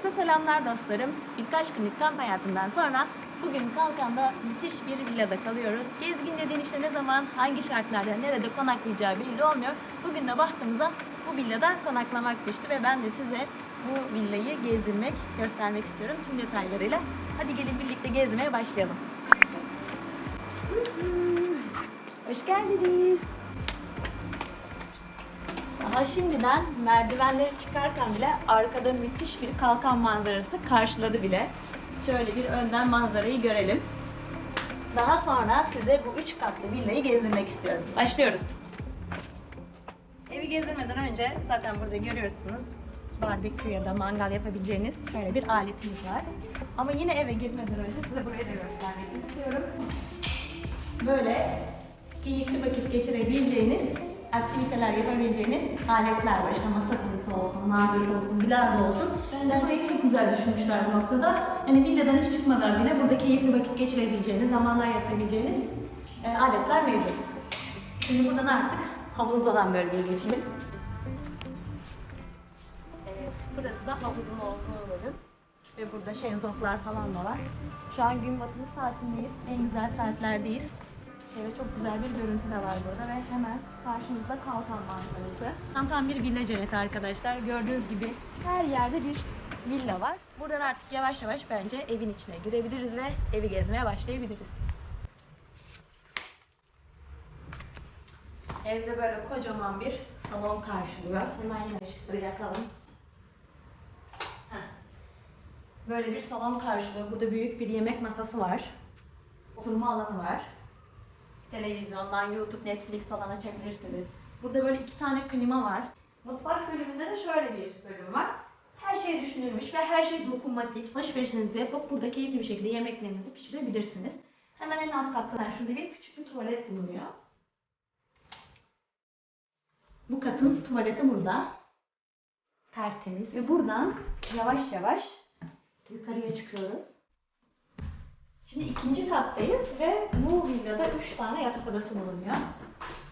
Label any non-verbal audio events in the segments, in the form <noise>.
Herkese selamlar dostlarım. Birkaç günlük kamp hayatından sonra bugün Kalkan'da müthiş bir villada kalıyoruz. Gezgin dediğin işte ne zaman, hangi şartlarda, nerede konaklayacağı belli olmuyor. Bugün de bahtımıza bu villada konaklamak düştü ve ben de size bu villayı gezdirmek, göstermek istiyorum tüm detaylarıyla. Hadi gelin birlikte gezmeye başlayalım. Hoş geldiniz. Daha şimdiden merdivenleri çıkarken bile arkada müthiş bir kalkan manzarası karşıladı bile. Şöyle bir önden manzarayı görelim. Daha sonra size bu üç katlı villayı gezdirmek istiyorum. Başlıyoruz. Evi gezdirmeden önce zaten burada görüyorsunuz barbekü ya da mangal yapabileceğiniz şöyle bir aletimiz var. Ama yine eve girmeden önce size burayı da göstermek istiyorum. Böyle keyifli vakit geçirebileceğiniz, aktiviteler yapabileceğiniz aletler var. İşte masa tenisi olsun, nargile olsun, bilardo olsun. Bence çok güzel düşünmüşler bu noktada. Yani villadan hiç çıkmadan bile burada keyifli vakit geçirebileceğiniz, zamanlar yapabileceğiniz e, aletler mevcut. Şimdi buradan artık havuzlu olan bölgeye geçelim. Evet, burası da havuzun olduğu bölüm. Ve burada şezlonglar falan da var. Şu an gün batımı saatindeyiz. En güzel saatlerdeyiz. Evet çok güzel bir görüntü de var burada ve hemen karşımızda Kalkan manzarası. Tam tam bir villa cenneti arkadaşlar. Gördüğünüz gibi her yerde bir villa var. Buradan artık yavaş yavaş bence evin içine girebiliriz ve evi gezmeye başlayabiliriz. Evde böyle kocaman bir salon karşılıyor. Hemen yine ışıkları yakalım. Heh. Böyle bir salon karşılıyor. Burada büyük bir yemek masası var. Oturma alanı var. Televizyondan, YouTube, Netflix falan açabilirsiniz. Burada böyle iki tane klima var. Mutfak bölümünde de şöyle bir bölüm var. Her şey düşünülmüş ve her şey dokunmatik. Alışverişinizi yapıp burada keyifli bir şekilde yemeklerinizi pişirebilirsiniz. Hemen en alt katta da şurada bir küçük bir tuvalet bulunuyor. Bu katın tuvaleti burada. Tertemiz. Ve buradan yavaş yavaş yukarıya çıkıyoruz. Şimdi ikinci kattayız ve bu villada üç tane yatak odası bulunuyor.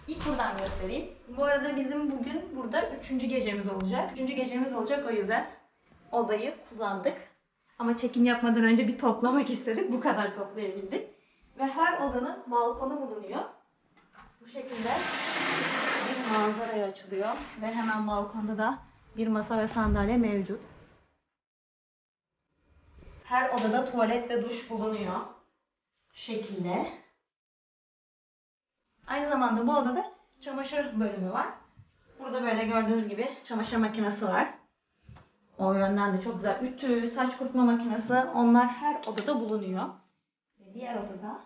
İlk buradan göstereyim. Bu arada bizim bugün burada üçüncü gecemiz olacak. Üçüncü gecemiz olacak o yüzden odayı kullandık. Ama çekim yapmadan önce bir toplamak <laughs> istedik. Bu kadar toplayabildik. Ve her odanın balkonu bulunuyor. Bu şekilde bir manzaraya açılıyor. Ve hemen balkonda da bir masa ve sandalye mevcut. Her odada tuvalet ve duş bulunuyor. Şu şekilde. Aynı zamanda bu odada çamaşır bölümü var. Burada böyle gördüğünüz gibi çamaşır makinesi var. O yönden de çok güzel. Ütü, saç kurutma makinesi onlar her odada bulunuyor. Ve diğer odada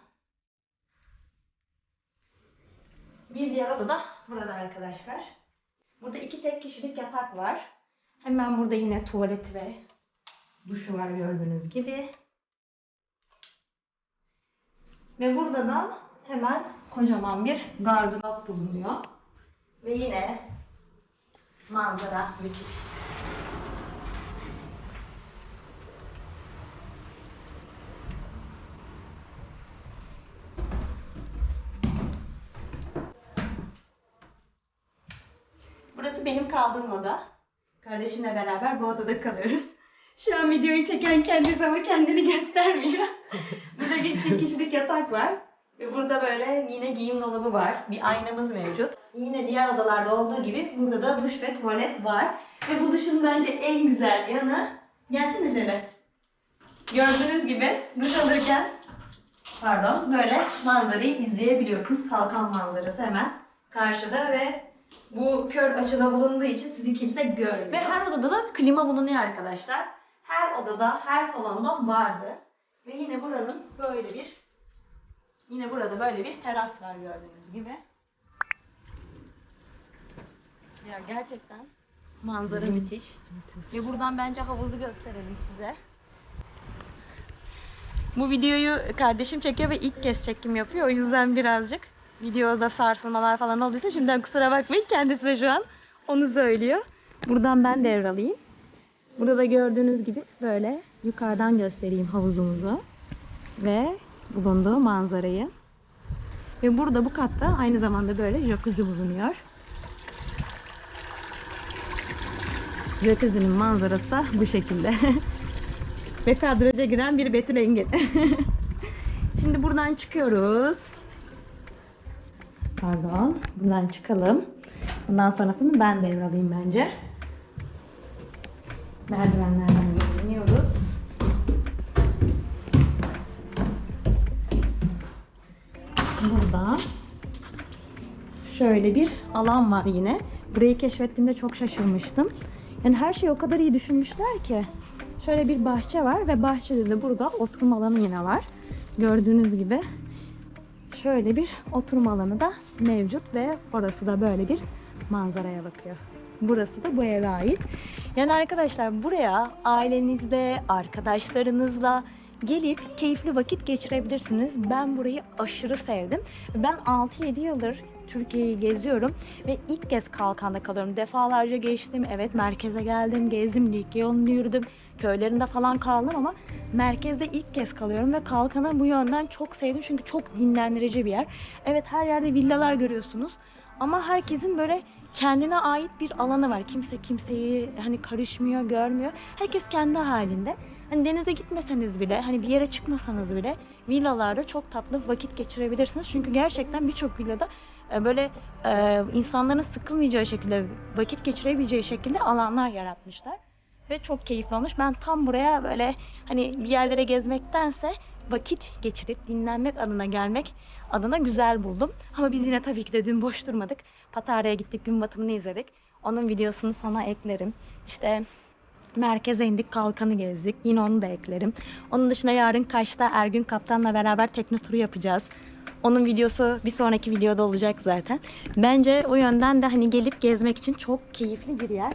bir diğer odada burada arkadaşlar. Burada iki tek kişilik yatak var. Hemen burada yine tuvalet ve duşu var gördüğünüz gibi. Ve burada da hemen kocaman bir gardırop bulunuyor. Ve yine manzara müthiş. Burası benim kaldığım oda. Kardeşimle beraber bu odada kalıyoruz. Şu an videoyu çeken kendisi ama kendini göstermiyor. <laughs> burada bir çift kişilik yatak var. Ve burada böyle yine giyim dolabı var. Bir aynamız mevcut. Yine diğer odalarda olduğu gibi burada da duş ve tuvalet var. Ve bu duşun bence en güzel yanı... Gelsene şöyle. Gördüğünüz gibi duş alırken pardon böyle manzarayı izleyebiliyorsunuz. Kalkan manzarası hemen karşıda ve bu kör açıda bulunduğu için sizi kimse görmüyor. Ve her odada da klima bulunuyor arkadaşlar. Her odada, her salonda vardı. Ve yine buranın böyle bir yine burada böyle bir teras var gördüğünüz gibi. Ya gerçekten manzara müthiş. Ve buradan bence havuzu gösterelim size. Bu videoyu kardeşim çekiyor ve ilk kez çekim yapıyor. O yüzden birazcık videoda sarsılmalar falan olduysa şimdiden kusura bakmayın. Kendisi de şu an onu söylüyor. Buradan ben devralayayım. Burada da gördüğünüz gibi böyle yukarıdan göstereyim havuzumuzu ve bulunduğu manzarayı. Ve burada bu katta aynı zamanda böyle jacuzzi bulunuyor. Jacuzzi'nin manzarası da bu şekilde. <laughs> Ve kadraja giren bir Betül Engin. <laughs> Şimdi buradan çıkıyoruz. Pardon. Buradan çıkalım. Bundan sonrasını ben devralayım bence. Merdivenlerden iniyoruz. Burada şöyle bir alan var yine. Burayı keşfettiğimde çok şaşırmıştım. Yani her şeyi o kadar iyi düşünmüşler ki. Şöyle bir bahçe var ve bahçede de burada oturma alanı yine var. Gördüğünüz gibi şöyle bir oturma alanı da mevcut ve orası da böyle bir manzaraya bakıyor. Burası da bu eve ait. Yani arkadaşlar buraya ailenizle, arkadaşlarınızla gelip keyifli vakit geçirebilirsiniz. Ben burayı aşırı sevdim. Ben 6-7 yıldır Türkiye'yi geziyorum ve ilk kez Kalkan'da kalıyorum. Defalarca geçtim. Evet merkeze geldim, gezdim, Likya yolunu yürüdüm. Köylerinde falan kaldım ama merkezde ilk kez kalıyorum ve Kalkan'ı bu yönden çok sevdim çünkü çok dinlendirici bir yer. Evet her yerde villalar görüyorsunuz ama herkesin böyle kendine ait bir alanı var. Kimse kimseyi hani karışmıyor, görmüyor. Herkes kendi halinde. Hani denize gitmeseniz bile, hani bir yere çıkmasanız bile villalarda çok tatlı vakit geçirebilirsiniz. Çünkü gerçekten birçok villada e, böyle e, insanların sıkılmayacağı şekilde, vakit geçirebileceği şekilde alanlar yaratmışlar. Ve çok keyifli olmuş. Ben tam buraya böyle hani bir yerlere gezmektense vakit geçirip dinlenmek adına gelmek adına güzel buldum. Ama biz yine tabii ki de dün boş durmadık. Patara'ya gittik, gün batımını izledik. Onun videosunu sana eklerim. İşte merkeze indik, kalkanı gezdik. Yine onu da eklerim. Onun dışında yarın Kaş'ta Ergün Kaptan'la beraber tekne turu yapacağız. Onun videosu bir sonraki videoda olacak zaten. Bence o yönden de hani gelip gezmek için çok keyifli bir yer.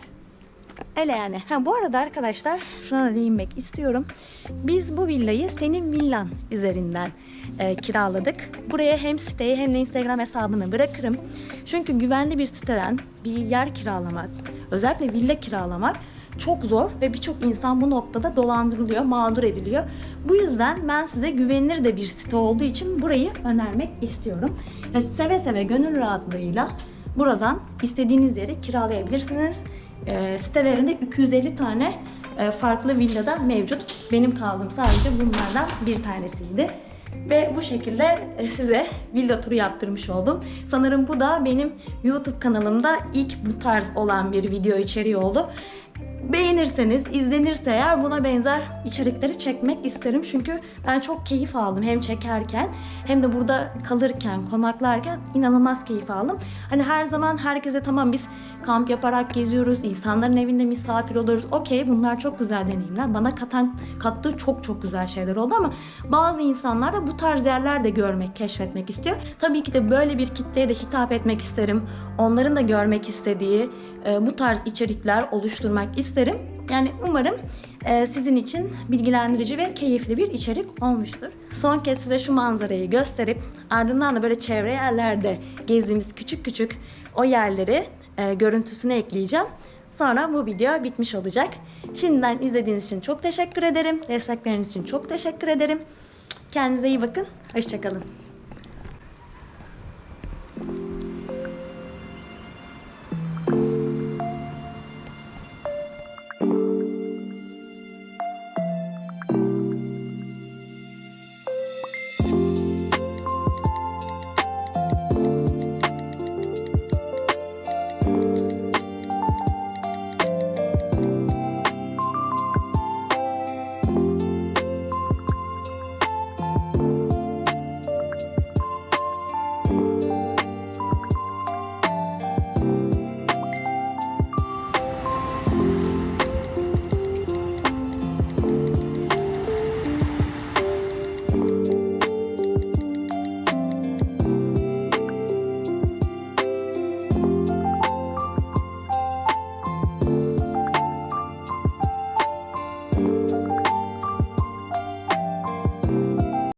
Öyle yani. Ha, bu arada arkadaşlar şuna da değinmek istiyorum. Biz bu villayı senin villan üzerinden e, kiraladık. Buraya hem siteyi hem de Instagram hesabını bırakırım. Çünkü güvenli bir siteden bir yer kiralamak, özellikle villa kiralamak çok zor ve birçok insan bu noktada dolandırılıyor, mağdur ediliyor. Bu yüzden ben size güvenilir de bir site olduğu için burayı önermek istiyorum. Ya seve seve gönül rahatlığıyla buradan istediğiniz yeri kiralayabilirsiniz. E, sitelerinde 250 tane e, farklı villada mevcut. Benim kaldığım sadece bunlardan bir tanesiydi. Ve bu şekilde e, size villa turu yaptırmış oldum. Sanırım bu da benim YouTube kanalımda ilk bu tarz olan bir video içeriği oldu. Beğenirseniz, izlenirse eğer buna benzer içerikleri çekmek isterim. Çünkü ben çok keyif aldım hem çekerken hem de burada kalırken, konaklarken inanılmaz keyif aldım. Hani her zaman herkese tamam biz kamp yaparak geziyoruz, insanların evinde misafir oluyoruz. Okey bunlar çok güzel deneyimler. Bana katan kattığı çok çok güzel şeyler oldu ama bazı insanlar da bu tarz yerler de görmek, keşfetmek istiyor. Tabii ki de böyle bir kitleye de hitap etmek isterim. Onların da görmek istediği e, bu tarz içerikler oluşturmak isterim. Yani umarım e, sizin için bilgilendirici ve keyifli bir içerik olmuştur. Son kez size şu manzarayı gösterip ardından da böyle çevre yerlerde gezdiğimiz küçük küçük o yerleri e, görüntüsünü ekleyeceğim. Sonra bu video bitmiş olacak. Şimdiden izlediğiniz için çok teşekkür ederim. Destekleriniz için çok teşekkür ederim. Kendinize iyi bakın. Hoşçakalın.